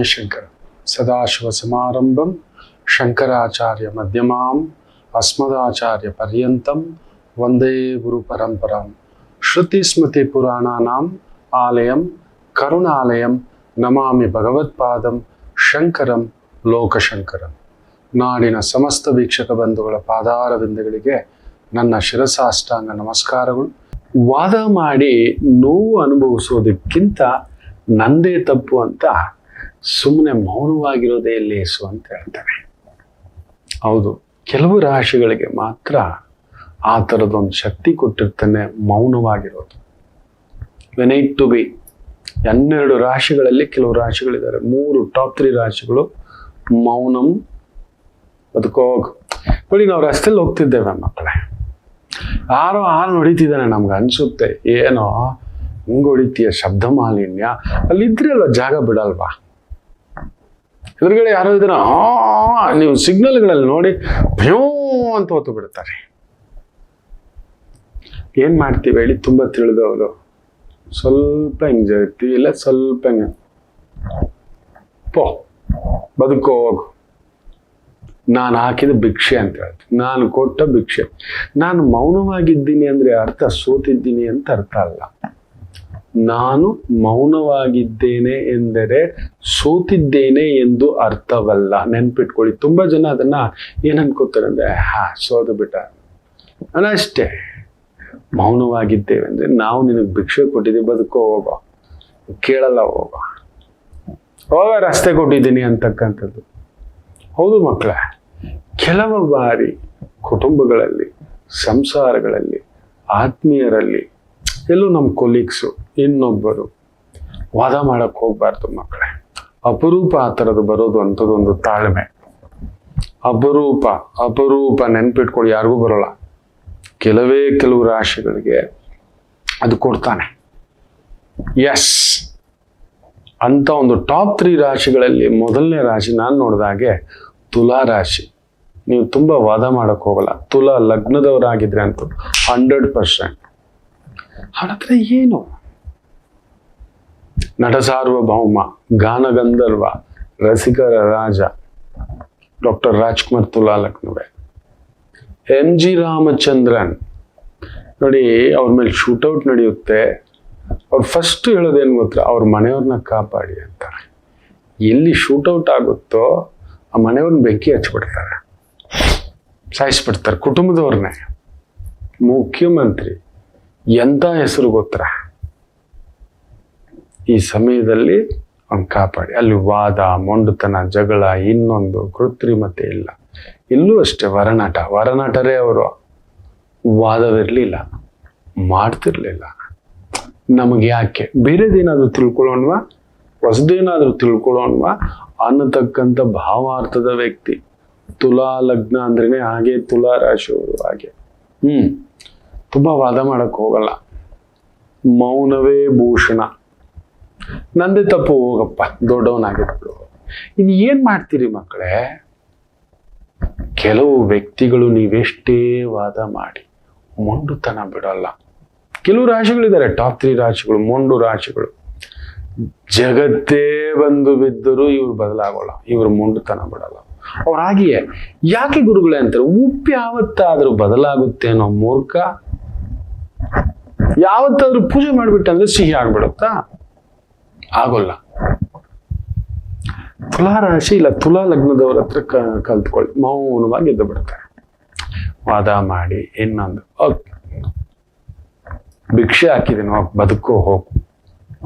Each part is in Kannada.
ನಮಾಮಿ ಸದಾಶಿವ ಸಮಾರಂಭಂ ಶಂಕರಾಚಾರ್ಯ ಮಧ್ಯಮಾಂ ಅಸ್ಮದಾಚಾರ್ಯ ಪರ್ಯಂತಂ ವಂದೇ ಗುರು ಪರಂಪರಾಂ. ಶ್ರುತಿ ಸ್ಮೃತಿ ಪುರಾಣಾನಾಂ ಆಲಯಂ ಕರುಣಾಲಯಂ ನಮಾಮಿ ಭಗವತ್ಪಾದಂ ಶಂಕರಂ ಲೋಕಶಂಕರಂ. ನಾಡಿನ ಸಮಸ್ತ ವೀಕ್ಷಕ ಬಂಧುಗಳ ಪಾದಾರವಿಂದಗಳಿಗೆ ನನ್ನ ಶಿರಸಾಷ್ಟಾಂಗ ನಮಸ್ಕಾರಗಳು. ವಾದ ಮಾಡಿ ನೋವು ಅನುಭವಿಸೋದಕ್ಕಿಂತ ನಂದೇ ತಪ್ಪು ಅಂತ ಸುಮ್ಮನೆ ಮೌನವಾಗಿರೋದೇ ಲೇಸು ಅಂತ ಹೇಳ್ತಾರೆ. ಹೌದು, ಕೆಲವು ರಾಶಿಗಳಿಗೆ ಮಾತ್ರ ಆ ಥರದೊಂದು ಶಕ್ತಿ ಕೊಟ್ಟಿರ್ತಾನೆ, ಮೌನವಾಗಿರೋದು. ವೆನೈಟ್ ಟು ಬಿ ಹನ್ನೆರಡು ರಾಶಿಗಳಲ್ಲಿ ಕೆಲವು ರಾಶಿಗಳಿದ್ದಾರೆ. ಮೂರು ಟಾಪ್ ತ್ರೀ ರಾಶಿಗಳು, ಮೌನಂ ಬದುಕೋಗ ನೋಡಿ, ನಾವು ರಸ್ತೆಯಲ್ಲಿ ಹೋಗ್ತಿದ್ದೇವೆ ಮಕ್ಕಳೇ. ಯಾರೋ ಹಾಲು ಹೊಡಿತಿದ್ದಾನೆ ನಮ್ಗೆ ಅನ್ಸುತ್ತೆ. ಏನೋ, ಹಿಂಗೆ ಹೊಡಿತೀಯ, ಶಬ್ದ ಮಾಲಿನ್ಯ. ಅಲ್ಲಿದ್ರೆ ಅಲ್ವಾ ಜಾಗ ಬಿಡಲ್ವಾ? ಎದುರುಗಡೆ ಯಾರೋ ಇದ್ರೆ ನೀವು ಸಿಗ್ನಲ್ಗಳಲ್ಲಿ ನೋಡಿ ಭಯೋ ಅಂತ ಹೊತ್ತು ಬಿಡ್ತಾರೆ ಏನ್ ಮಾಡ್ತೀವಿ ಹೇಳಿ ತುಂಬಾ ತಿಳಿದವರು ಸ್ವಲ್ಪ ಜರುಗ್ತೀವಿ ಇಲ್ಲ ಸ್ವಲ್ಪ ಹಿಂಗೆ ಪೋ, ಬದುಕೋ, ಹೋಗು. ನಾನು ಹಾಕಿದ ಭಿಕ್ಷೆ ಅಂತ ಹೇಳ್ತೀನಿ. ನಾನು ಕೊಟ್ಟ ಭಿಕ್ಷೆ. ನಾನು ಮೌನವಾಗಿದ್ದೀನಿ ಅಂದ್ರೆ ಅರ್ಥ ಸೋತಿದ್ದೀನಿ ಅಂತ ಅರ್ಥ ಅಲ್ಲ. ನಾನು ಮೌನವಾಗಿದ್ದೇನೆ ಎಂದರೆ ಸೋತಿದ್ದೇನೆ ಎಂದು ಅರ್ಥವಲ್ಲ. ನೆನ್ಪಿಟ್ಕೊಳ್ಳಿ. ತುಂಬಾ ಜನ ಅದನ್ನ ಏನ್ ಅನ್ಕೋತಾರೆ ಅಂದ್ರೆ, ಹಾ, ಸೋದು ಬಿಟ್ಟ. ಅಲ್ಲ ಅಷ್ಟೇ. ಮೌನವಾಗಿದ್ದೇವೆ ಅಂದ್ರೆ ನಾವು ನಿನಗೆ ಭಿಕ್ಷೆ ಕೊಟ್ಟಿದ್ದೀವಿ, ಬದುಕೋ, ಹೋಗ. ಕೇಳಲ್ಲ, ಹೋಗೋ. ಹೋಗ, ರಸ್ತೆ ಕೊಟ್ಟಿದ್ದೀನಿ ಅಂತಕ್ಕಂಥದ್ದು. ಹೌದು ಮಕ್ಕಳ ಕೆಲವು ಬಾರಿ ಕುಟುಂಬಗಳಲ್ಲಿ, ಸಂಸಾರಗಳಲ್ಲಿ, ಆತ್ಮೀಯರಲ್ಲಿ ಎಲ್ಲೂ ನಮ್ಮ ಕೊಲೀಗ್ಸು ಇನ್ನೊಬ್ಬರು ವಾದ ಮಾಡಕ್ಕೆ ಹೋಗ್ಬಾರ್ದು ಮಕ್ಕಳೇ ಅಪರೂಪ ಆ ಥರದ್ದು ಬರೋದು ಅಂಥದ್ದೊಂದು ತಾಳ್ಮೆ. ಅಪರೂಪ ಅಪರೂಪ ನೆನ್ಪಿಟ್ಕೊಳ್ಳಿ ಯಾರಿಗೂ ಬರೋಲ್ಲ. ಕೆಲವೇ ಕೆಲವು ರಾಶಿಗಳಿಗೆ ಅದು ಕೊಡ್ತಾನೆ. ಎಸ್ ಅಂತ ಒಂದು ಟಾಪ್ ತ್ರೀ ರಾಶಿಗಳಲ್ಲಿ ಮೊದಲನೇ ರಾಶಿ ನಾನು ನೋಡಿದಾಗೆ ತುಲಾ ರಾಶಿ. ನೀವು ತುಂಬ ವಾದ ಮಾಡೋಕ್ಕೋಗಲ್ಲ ತುಲಾ ಲಗ್ನದವರಾಗಿದ್ರೆ ಅಂತೂ ಹಂಡ್ರೆಡ್ ಪರ್ಸೆಂಟ್ ಹತ್ರ ಏನು ಗಾನ ಗಾನಗಂಧರ್ವ, ರಸಿಕರ ರಾಜ, ಡಾಕ್ಟರ್ ರಾಜ್ಕುಮಾರ್ ತುಲಾ ಲಗ್ನವೇ ಎಂ ಜಿ ರಾಮಚಂದ್ರನ್, ನೋಡಿ, ಅವ್ರ ಮೇಲೆ ಶೂಟೌಟ್ ನಡೆಯುತ್ತೆ. ಅವ್ರು ಫಸ್ಟ್ ಹೇಳೋದೇನು ಗೊತ್ತಾ? ಅವ್ರ ಮನೆಯವ್ರನ್ನ ಕಾಪಾಡಿ ಅಂತಾರೆ. ಎಲ್ಲಿ ಶೂಟೌಟ್ ಆಗುತ್ತೋ, ಆ ಮನೆಯವ್ರನ್ನ ಬೆಂಕಿ ಹಚ್ಬಿಡ್ತಾರೆ. ಸಾಯಿಸ್ಬಿಡ್ತಾರೆ ಕುಟುಂಬದವ್ರನ್ನೇ ಮುಖ್ಯಮಂತ್ರಿ ಎಂಥ ಹೆಸರು ಗೊತ್ತರ? ಈ ಸಮಯದಲ್ಲಿ ಅವನು ಕಾಪಾಡಿ. ಅಲ್ಲಿ ವಾದ, ಮೊಂಡುತನ, ಜಗಳ, ಇನ್ನೊಂದು ಕೃತ್ರಿಮತೆ ಇಲ್ಲ. ಇಲ್ಲೂ ಅಷ್ಟೇ ವರನಾಟ. ವರನಾಟರೇ ಅವರು ವಾದವಿರಲಿಲ್ಲ. ಮಾಡ್ತಿರ್ಲಿಲ್ಲ. ನಮಗೆ ಯಾಕೆ? ಬೇರೆದೇನಾದ್ರೂ ತಿಳ್ಕೊಳ್ಳೋಣವಾ ಹೊಸದೇನಾದರೂ ತಿಳ್ಕೊಳ್ಳೋಣವಾ ಅನ್ನತಕ್ಕಂಥ ಭಾವಾರ್ಥದ ವ್ಯಕ್ತಿ. ತುಲಾ ಲಗ್ನ ಅಂದ್ರೇನೆ ಹಾಗೆ ತುಲಾ ರಾಶಿಯವರು ಹಾಗೆ. ಹ್ಮ್. ತುಂಬಾ ವಾದ ಮಾಡಕ್ ಹೋಗಲ್ಲ. ಮೌನವೇ ಭೂಷಣ. ನಂದೇ ತಪ್ಪು ಹೋಗಪ್ಪ ದೊಡ್ಡವನಾಗಿತ್ತು ಇನ್ನು ಏನು ಮಾಡ್ತೀರಿ ಮಕ್ಕಳೇ? ಕೆಲವು ವ್ಯಕ್ತಿಗಳು ನೀವೆಷ್ಟೇ ವಾದ ಮಾಡಿ ಮೊಂಡುತನ ಬಿಡಲ್ಲ. ಕೆಲವು ರಾಶಿಗಳಿದ್ದಾರೆ ಟಾಪ್ ತ್ರೀ ರಾಶಿಗಳು, ಮೊಂಡು ರಾಶಿಗಳು. ಜಗತ್ತೇ ಬಂದು ಬಿದ್ದರೂ ಇವ್ರು ಬದಲಾಗೋಲ್ಲ, ಇವ್ರು ಮೊಂಡುತನ ಬಿಡಲ್ಲ. ಅವ್ರಾಗಿಯೇ ಯಾಕೆ ಗುರುಗಳೇ ಅಂತಾರೆ ಉಪ್ಪು ಯಾವತ್ತಾದರೂ ಬದಲಾಗುತ್ತೆ ಅನ್ನೋ ಮೂರ್ಖ ಯಾವತ್ತಾದ್ರೂ ಪೂಜೆ ಮಾಡಿಬಿಟ್ಟಂದ್ರೆ ಸಿಹಿ ಆಗ್ಬಿಡುತ್ತಾ? ಆಗೋಲ್ಲ. ತುಲಾ ರಾಶಿ ಇಲ್ಲ ತುಲಾ ಲಗ್ನದವ್ರ ಹತ್ರ ಕ ಕಲ್ತ್ಕೊಳ್ಳಿ. ಮೌನವಾಗಿ ಎದ್ದು ಬಿಡ್ತಾರೆ ವಾದ ಮಾಡಿ ಇನ್ನೊಂದು ಭಿಕ್ಷೆ ಹಾಕಿದ್ದೀನಿ ಬದುಕು ಬದುಕೋ ಹೋಗು.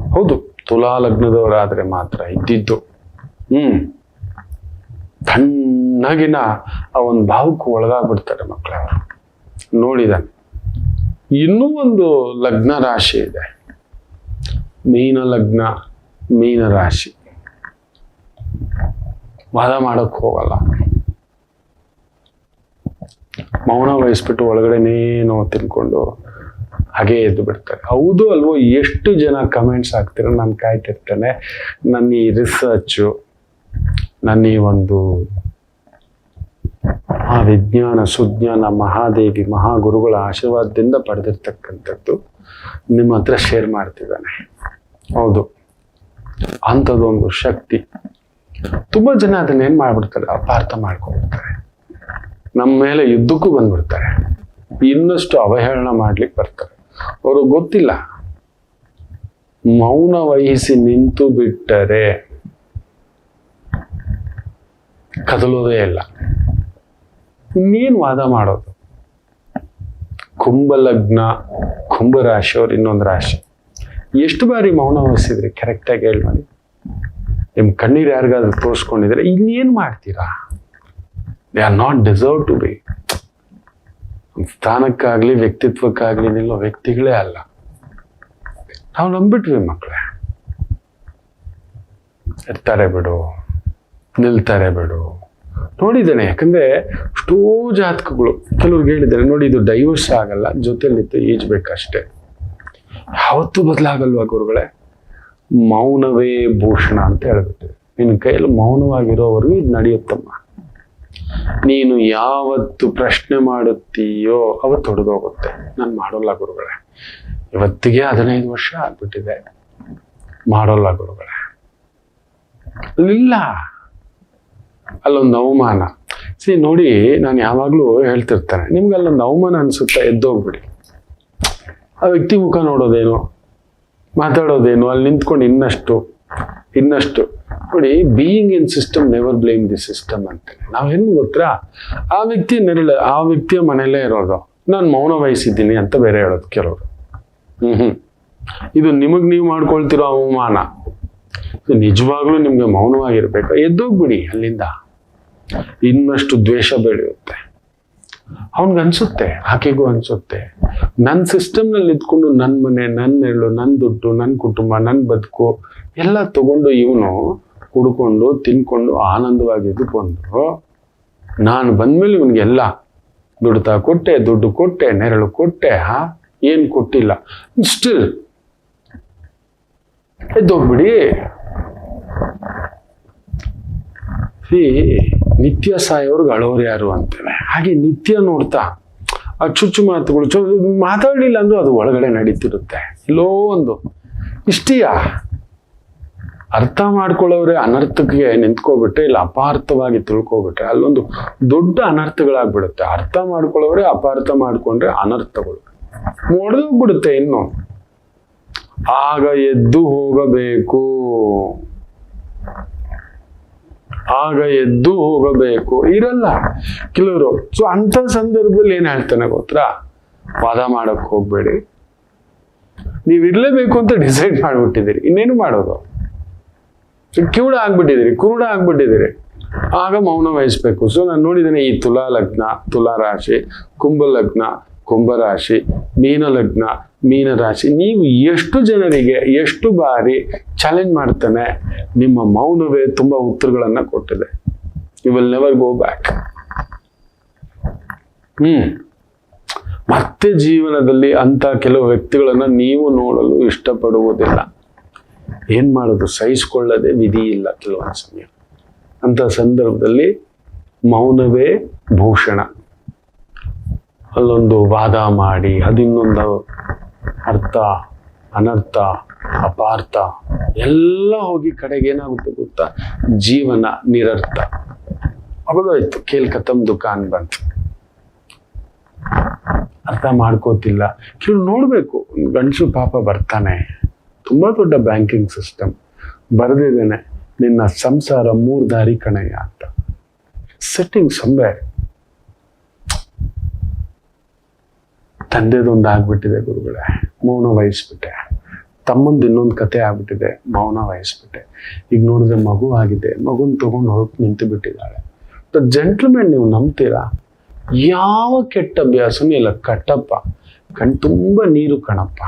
ಹೌದು ತುಲಾ ಲಗ್ನದವರಾದ್ರೆ ಮಾತ್ರ ಇದ್ದಿದ್ದು. ಹ್ಮ್. ತಣ್ಣಗಿನ ಆ ಒಂದು ಭಾವಕ್ಕೂ ಒಳಗಾಗ್ಬಿಡ್ತಾರೆ ಮಕ್ಕಳ ನೋಡಿದಾನೆ. ಇನ್ನೂ ಒಂದು ಲಗ್ನ ರಾಶಿ ಇದೆ. ಮೀನ ಲಗ್ನ, ಮೀನ ರಾಶಿ. ವಾದ ಮಾಡಕ್ ಹೋಗಲ್ಲ. ಮೌನ ವಹಿಸ್ಬಿಟ್ಟು ಒಳಗಡೆನೇನೋ ತಿನ್ಕೊಂಡು ಹಾಗೆ ಎದ್ದು ಬಿಡ್ತಾರೆ. ಹೌದು ಅಲ್ವೋ, ಎಷ್ಟು ಜನ ಕಮೆಂಟ್ಸ್ ಹಾಕ್ತಿರೋ ನಾನು ಕಾಯ್ತಿರ್ತೇನೆ. ನನ್ನ ಈ ರಿಸರ್ಚು ನನ್ನ ಈ ಒಂದು ವಿಜ್ಞಾನ ಸುಜ್ಞಾನ, ಮಹಾದೇವಿ, ಮಹಾಗುರುಗಳ ಆಶೀರ್ವಾದದಿಂದ ಪಡೆದಿರ್ತಕ್ಕಂಥದ್ದು ನಿಮ್ಮ ಹತ್ರ ಶೇರ್ ಮಾಡ್ತಿದ್ದಾನೆ. ಹೌದು. ಅಂಥದ್ದೊಂದು ಶಕ್ತಿ. ತುಂಬಾ ಜನ ಅದನ್ನ ಏನು ಮಾಡ್ಬಿಡ್ತಾರೆ? ಅಪಾರ್ಥ ಮಾಡ್ಕೊಂಡ್ಬಿಡ್ತಾರೆ. ನಮ್ಮ ಮೇಲೆ ಯುದ್ಧಕ್ಕೂ ಬಂದ್ಬಿಡ್ತಾರೆ. ಇನ್ನಷ್ಟು ಅವಹೇಳನ ಮಾಡ್ಲಿಕ್ಕೆ ಬರ್ತಾರೆ. ಅವರು ಗೊತ್ತಿಲ್ಲ. ಮೌನ ವಹಿಸಿ ನಿಂತು ಬಿಟ್ಟರೆ ಕದಲೋದೇ ಇಲ್ಲ. ಇನ್ನೇನು ವಾದ ಮಾಡೋದು. ಕುಂಭಲಗ್ನ ಕುಂಭರಾಶಿಯವ್ರು ಇನ್ನೊಂದು ರಾಶಿ. ಎಷ್ಟು ಬಾರಿ ಮೌನ ವಹಿಸಿದ್ರಿ ಕರೆಕ್ಟಾಗಿ ಹೇಳಿ ಮಾಡಿ ನಿಮ್ಮ ಕಣ್ಣೀರು ಯಾರಿಗಾದ್ರೂ ತೋರಿಸ್ಕೊಂಡಿದ್ರೆ ಇನ್ನೇನು ಮಾಡ್ತೀರಾ? They are not deserve to be ಸ್ಥಾನಕ್ಕಾಗ್ಲಿ, ವ್ಯಕ್ತಿತ್ವಕ್ಕಾಗ್ಲಿ ನಿಲ್ಲೋ ವ್ಯಕ್ತಿಗಳೇ ಅಲ್ಲ. ನಾವು ನಂಬಿಟ್ವಿ ಮಕ್ಕಳೇ ಇರ್ತಾರೆ ಬಿಡು, ನಿಲ್ತಾರೆ ಬಿಡು. ನೋಡಿದ್ದೇನೆ. ಯಾಕಂದ್ರೆ ಎಷ್ಟೋ ಜಾತಕಗಳು ಕೆಲವ್ರಿಗೆ ಹೇಳಿದ್ದೇನೆ. ನೋಡಿ, ಇದು ಡೈವರ್ಸ್ ಆಗಲ್ಲ ಜೊತೆಲಿತ್ತು ಈಜ್ಬೇಕಷ್ಟೇ ಯಾವತ್ತೂ ಬದಲಾಗಲ್ವಾ ಗುರುಗಳೇ? ಮೌನವೇ ಭೂಷಣ ಅಂತ ಹೇಳ್ಬಿಟ್ಟು. ನಿನ್ನ ಕೈಯಲ್ಲಿ ಮೌನವಾಗಿರೋವರೆಗೂ ಇದು ನಡೆಯುತ್ತಮ್ಮ. ನೀನು ಯಾವತ್ತು ಪ್ರಶ್ನೆ ಮಾಡುತ್ತೀಯೋ ಅವತ್ತು ಹೊಡೆದೋಗುತ್ತೆ ನಾನು ಮಾಡೋಲ್ಲ ಗುರುಗಳೇ. ಇವತ್ತಿಗೆ ಹದಿನೈದು ವರ್ಷ ಆಗ್ಬಿಟ್ಟಿದೆ. ಮಾಡೋಲ್ಲ ಗುರುಗಳೇ. ಇಲ್ಲ ಅಲ್ಲೊಂದು ಅವಮಾನ. ಸಿ, ನೋಡಿ, ನಾನು ಯಾವಾಗಲೂ ಹೇಳ್ತಿರ್ತಾನೆ ನಿಮ್ಗೆ ಅಲ್ಲೊಂದು ಅವಮಾನ ಅನಿಸುತ್ತೆ ಎದ್ದೋಗ್ಬಿಡಿ. ಆ ವ್ಯಕ್ತಿ ಮುಖ ನೋಡೋದೇನು, ಮಾತಾಡೋದೇನು, ಅಲ್ಲಿ ನಿಂತ್ಕೊಂಡು ಇನ್ನಷ್ಟು ಇನ್ನಷ್ಟು. ನೋಡಿ being in system never blame the system ಅಂತಾನೆ ನಾವೇನು ಗೊತ್ತಾ? ಆ ವ್ಯಕ್ತಿ ನೆರಳ, ಆ ವ್ಯಕ್ತಿಯ ಮನೆಯಲ್ಲೇ ಇರೋದು. ನಾನು ಮೌನ ವಹಿಸಿದ್ದೀನಿ ಅಂತ ಬೇರೆ ಹೇಳೋದು ಕೆಲವರು. ಹ್ಞೂ ಹ್ಞೂ ಇದು ನಿಮಗೆ ನೀವು ಮಾಡ್ಕೊಳ್ತಿರೋ ಅವಮಾನ. ನಿಜವಾಗ್ಲೂ ನಿಮ್ಗೆ ಮೌನವಾಗಿರ್ಬೇಕು. ಎದ್ದೋಗ್ಬಿಡಿ ಅಲ್ಲಿಂದ ಇನ್ನಷ್ಟು ದ್ವೇಷ ಬೆಳೆಯುತ್ತೆ. ಅನ್ಸುತ್ತೆ, ಆಕೆಗೂ ಅನ್ಸುತ್ತೆ. ನನ್ನ ಸಿಸ್ಟಮ್ನಲ್ಲಿ ಇದ್ಕೊಂಡು ನನ್ನ ಮನೆ ನನ್ನ ನೆರಳು ನನ್ನ ದುಡ್ಡು ನನ್ನ ಕುಟುಂಬ ನನ್ನ ಬದುಕು ಎಲ್ಲ ತಗೊಂಡು ಇವನು ಕುಡ್ಕೊಂಡು, ತಿನ್ಕೊಂಡು ಆನಂದವಾಗಿ ಇದ್ಕೊಂಡು ನಾನು ಬಂದ್ಮೇಲೆ ಇವನಿಗೆಲ್ಲ ದುಡ್ತಾ ಕೊಟ್ಟೆ, ದುಡ್ಡು ಕೊಟ್ಟೆ, ನೆರಳು ಕೊಟ್ಟೆ, ಹಾ, ಏನು ಕೊಟ್ಟಿಲ್ಲ. ಸ್ಟಿಲ್ ಎದ್ದೋಗ್ಬಿಡಿ. ಸಿ ನಿತ್ಯ ಸಾಯೋರ್ಗೆ ಅಳೋರು ಯಾರು ಅಂತೇನೆ. ಹಾಗೆ ನಿತ್ಯ ನೋಡ್ತಾ, ಆ ಚುಚ್ಚು ಮಾತುಗಳು, ಚು ಮಾತಾಡಲಿಲ್ಲ ಅಂದ್ರೂ ಅದು ಒಳಗಡೆ ನಡೀತಿರುತ್ತೆ. ಎಲ್ಲೋ ಒಂದು. ಇಷ್ಟೀಯ? ಅರ್ಥ ಮಾಡ್ಕೊಳ್ಳೋರೆ ಅನರ್ಥಕ್ಕೆ ನಿಂತ್ಕೋಬಿಟ್ರೆ ಇಲ್ಲ, ಅಪಾರ್ಥವಾಗಿ ತಿಳ್ಕೊಬಿಟ್ರೆ ಅಲ್ಲೊಂದು ದೊಡ್ಡ ಅನರ್ಥಗಳಾಗ್ಬಿಡುತ್ತೆ. ಅರ್ಥ ಮಾಡ್ಕೊಳ್ಳೋರೆ, ಅಪಾರ್ಥ ಮಾಡ್ಕೊಂಡ್ರೆ ಅನರ್ಥಗಳು. ಒಡೆದೋಗ್ಬಿಡುತ್ತೆ ಇನ್ನು. ಆಗ ಎದ್ದು ಹೋಗಬೇಕು. ಆಗ ಎದ್ದು ಹೋಗಬೇಕು. ಇರಲ್ಲ. ಕೆಲವರು, ಸೊ ಅಂತ ಸಂದರ್ಭದಲ್ಲಿ ಏನ್ ಹೇಳ್ತಾನೆ ಗೊತ್ತಾ ವಾದ ಮಾಡಕ್ ಹೋಗ್ಬೇಡಿ. ನೀವ್ ಇರ್ಲೇಬೇಕು ಅಂತ ಡಿಸೈಡ್ ಮಾಡ್ಬಿಟ್ಟಿದ್ದೀರಿ. ಇನ್ನೇನು ಮಾಡೋದು? ಕಿವುಡ ಆಗ್ಬಿಟ್ಟಿದ್ದೀರಿ, ಕುರುಡ ಆಗ್ಬಿಟ್ಟಿದ್ದೀರಿ. ಆಗ ಮೌನ ವಹಿಸ್ಬೇಕು. ಸೊ ನಾನು ನೋಡಿದ್ದೇನೆ ಈ ತುಲಾ ಲಗ್ನ, ತುಲಾ ರಾಶಿ, ಕುಂಭ ಲಗ್ನ ಕುಂಭರಾಶಿ ಮೀನ ಲಗ್ನ ಮೀನ ರಾಶಿ ನೀವು ಎಷ್ಟು ಜನರಿಗೆ ಎಷ್ಟು ಬಾರಿ ಚಾಲೆಂಜ್ ಮಾಡ್ತಾನೆ, ನಿಮ್ಮ ಮೌನವೇ ತುಂಬಾ ಉತ್ತರಗಳನ್ನು ಕೊಟ್ಟಿದೆ. You will never go back hmm. ಮತ್ತೆ ಜೀವನದಲ್ಲಿ ಅಂತ ಕೆಲವು ವ್ಯಕ್ತಿಗಳನ್ನು ನೀವು ನೋಡಲು ಇಷ್ಟಪಡುವುದಿಲ್ಲ. ಏನು ಮಾಡೋದು? ಸಹಿಸಿಕೊಳ್ಳದೆ ವಿಧಿ ಇಲ್ಲ ಕೆಲವೊಂದು ಸಮಯ ಅಂತ ಸಂದರ್ಭದಲ್ಲಿ ಮೌನವೇ ಭೂಷಣ. ಅಲ್ಲೊಂದು ವಾದ ಮಾಡಿ ಅದಿನ್ನೊಂದು ಅರ್ಥ, ಅನರ್ಥ, ಅಪಾರ್ಥ, ಎಲ್ಲ ಹೋಗಿ ಕಡೆಗೆ ಏನಾಗುತ್ತೆ ಗೊತ್ತಾ? ಜೀವನ ನಿರರ್ಥ. ಅಗೋದಾಯ್ತು ಕೇಳ್ ಕತಮ್ ದುಕಾನ್ ಬಂತು. ಅರ್ಥ ಮಾಡ್ಕೋತಿಲ್ಲ. ಕೆಲವು ನೋಡ್ಬೇಕು ಗಂಡಸು ಪಾಪ ಬರ್ತಾನೆ. ತುಂಬಾ ದೊಡ್ಡ ಬ್ಯಾಂಕಿಂಗ್ ಸಿಸ್ಟಮ್. ಬರೆದಿದ್ದೇನೆ, ನಿನ್ನ ಸಂಸಾರ ಮೂರು ದಾರಿ ಕಣಯ್ಯ ಅಂತ. ಸೆಟ್ಟಿಂಗ್ ಸಂವೇರ್ ತಂದೆದೊಂದು ಆಗ್ಬಿಟ್ಟಿದೆ ಗುರುಗಳೇ. ಮೌನ ವಹಿಸ್ಬಿಟ್ಟೆ. ತಮ್ಮಂದು ಇನ್ನೊಂದು ಕತೆ ಆಗ್ಬಿಟ್ಟಿದೆ, ಮೌನ ವಹಿಸ್ಬಿಟ್ಟೆ. ಈಗ ನೋಡಿದ್ರೆ ಮಗು ಆಗಿದೆ, ಮಗುನ ತಗೊಂಡು ಹೊರಟು ನಿಂತು ಬಿಟ್ಟಿದ್ದಾಳೆ. ಜೆಂಟ್ಲ್ಮೆನ್ ನೀವು ನಂಬ್ತೀರಾ? ಯಾವ ಕೆಟ್ಟ ಅಭ್ಯಾಸನೂ ಇಲ್ಲ ಕಟ್ಟಪ್ಪ. ಕಣ್ ತುಂಬ ನೀರು ಕಣಪ್ಪ.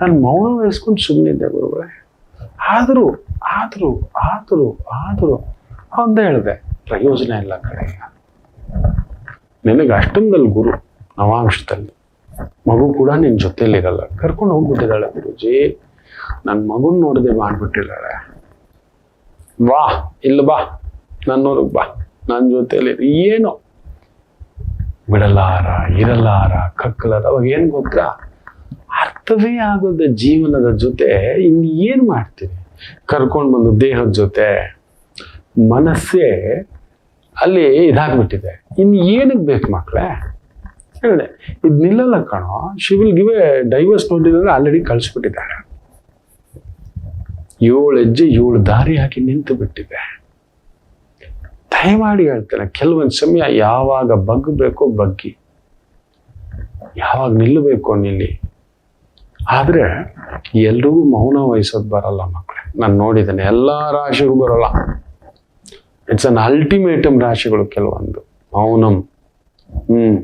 ನಾನು ಮೌನ ವಹಿಸ್ಕೊಂಡು ಸುಮ್ಮನಿದ್ದೆ ಗುರುಗಳೇ. ಆದರೂ ಆದರೂ ಆದರೂ ಆದರೂ ಅವಂದ ಹೇಳಿದೆ, ಪ್ರಯೋಜನ ಇಲ್ಲ ಕಡೆ ನಿನಗೆ ಅಷ್ಟೊಂದಲ್ಲಿ ಗುರು. ನವಾಂಶದಲ್ಲಿ. ಮಗು ಕೂಡ ನಿನ್ನ ಜೊತೆಲಿರಲ್ಲ. ಕರ್ಕೊಂಡು ಹೋಗ್ಬಿಟ್ಟಿದ್ದಾಳೆ ಗುರುಜಿ. ನನ್ನ ಮಗುನ್ ನೋಡದೆ ಮಾಡ್ಬಿಟ್ಟಿದ್ದಾಳೆ. ವಾ ಇಲ್ಲ ಬಾ. ನನ್ನೂರಿಗೆ ಬಾ. ನನ್ನ ಜೊತೆಲಿ ಏನು? ಬಿಡಲಾರ, ಇರಲಾರ, ಕಕ್ಕಲಾರ. ಅವಾಗ ಏನು ಗೊತ್ತಾ? ಅರ್ಥವೇ ಆಗೋದ ಜೀವನದ ಜೊತೆ ಇನ್ನು ಏನು ಮಾಡ್ತೀನಿ ಕರ್ಕೊಂಡು ಬಂದು ದೇಹದ ಜೊತೆ ಮನಸ್ಸೇ ಅಲ್ಲಿ ಇದಾಗ್ಬಿಟ್ಟಿದೆ. ಇನ್ನು ಏನಕ್ಕೆ ಬೇಕು ಮಕ್ಕಳೇ ಹೇಳಿದೆ, ಇದು ನಿಲ್ಲಲ್ಲ ಕಣೋ ಗಿವ್ ಎ ಡೈವರ್ಸ್ ನೋಡಿದ್ರೆ ಆಲ್ರೆಡಿ ಕಳಿಸ್ಬಿಟ್ಟಿದ್ದಾರೆ. ಏಳು ಹೆಜ್ಜೆ, ಏಳು ದಾರಿ ಹಾಕಿ ನಿಂತು ಬಿಟ್ಟಿದೆ. ದಯಮಾಡಿ ಹೇಳ್ತೇನೆ, ಕೆಲವೊಂದು ಸಮಯ ಯಾವಾಗ ಬಗ್ಗಬೇಕೋ ಬಗ್ಗಿ, ಯಾವಾಗ ನಿಲ್ಲಬೇಕೋ ನಿಲ್ಲಿ. ಆದರೆ ಎಲ್ರಿಗೂ ಮೌನ ವಹಿಸೋದು ಬರಲ್ಲ ಮಕ್ಕಳೇ ನಾನು ನೋಡಿದ್ದೇನೆ, ಎಲ್ಲ ರಾಶಿಗೂ ಬರಲ್ಲ. ಇಟ್ಸ್ ಅನ್ ಅಲ್ಟಿಮೇಟಮ್ ರಾಶಿಗಳು ಕೆಲವೊಂದು, ಮೌನಂ. ಹ್ಮ್.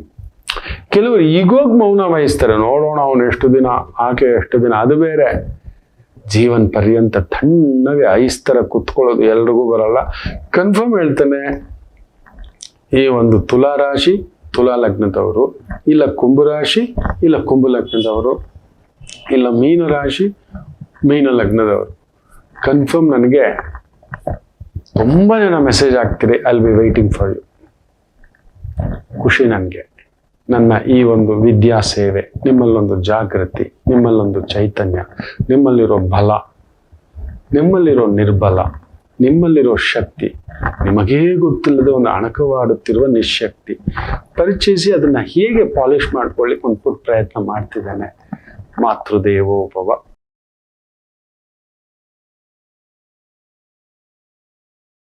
ಕೆಲವರು ಈಗೋಗ್ ಮೌನ ವಹಿಸ್ತಾರೆ. ನೋಡೋಣ ಅವನು ಎಷ್ಟು ದಿನ, ಆಕೆ ಎಷ್ಟು ದಿನ, ಅದು ಬೇರೆ. ಜೀವನ್ ಪರ್ಯಂತ ತಣ್ಣಗೆ ಐಸ್ತರ ಕುತ್ಕೊಳ್ಳೋದು ಎಲ್ರಿಗೂ ಬರಲ್ಲ. ಕನ್ಫರ್ಮ್ ಹೇಳ್ತಾನೆ, ಈ ಒಂದು ತುಲಾ ರಾಶಿ, ತುಲಾ ಲಗ್ನದವರು, ಇಲ್ಲ ಕುಂಭರಾಶಿ ಇಲ್ಲ ಕುಂಭ ಲಗ್ನದವರು, ಇಲ್ಲ ಮೀನ ರಾಶಿ, ಮೀನ ಲಗ್ನದವರು. ಕನ್ಫರ್ಮ್ ನನಗೆ ತುಂಬ ಜನ message ಆಗ್ತೀರಿ I'll be waiting for you ಖುಷಿ ನನಗೆ. ನನ್ನ ಈ ಒಂದು ವಿದ್ಯಾ ಸೇವೆ ನಿಮ್ಮಲ್ಲೊಂದು ಜಾಗೃತಿ, ನಿಮ್ಮಲ್ಲೊಂದು ಚೈತನ್ಯ, ನಿಮ್ಮಲ್ಲಿರೋ ಬಲ, ನಿಮ್ಮಲ್ಲಿರೋ ನಿರ್ಬಲ, ನಿಮ್ಮಲ್ಲಿರೋ ಶಕ್ತಿ, ನಿಮಗೇ ಗೊತ್ತಿಲ್ಲದೆ ಒಂದು ಅಣಕವಾಡುತ್ತಿರುವ ನಿಶಕ್ತಿ. ಪರಿಚಯಿಸಿ ಅದನ್ನ ಹೇಗೆ ಪಾಲಿಷ್ ಮಾಡ್ಕೊಳ್ಳಿಕ್ಕೆ ಒಂದು ಪ್ರಯತ್ನ ಮಾಡ್ತಿದ್ದಾನೆ. ಮಾತೃದೇವೋಭವ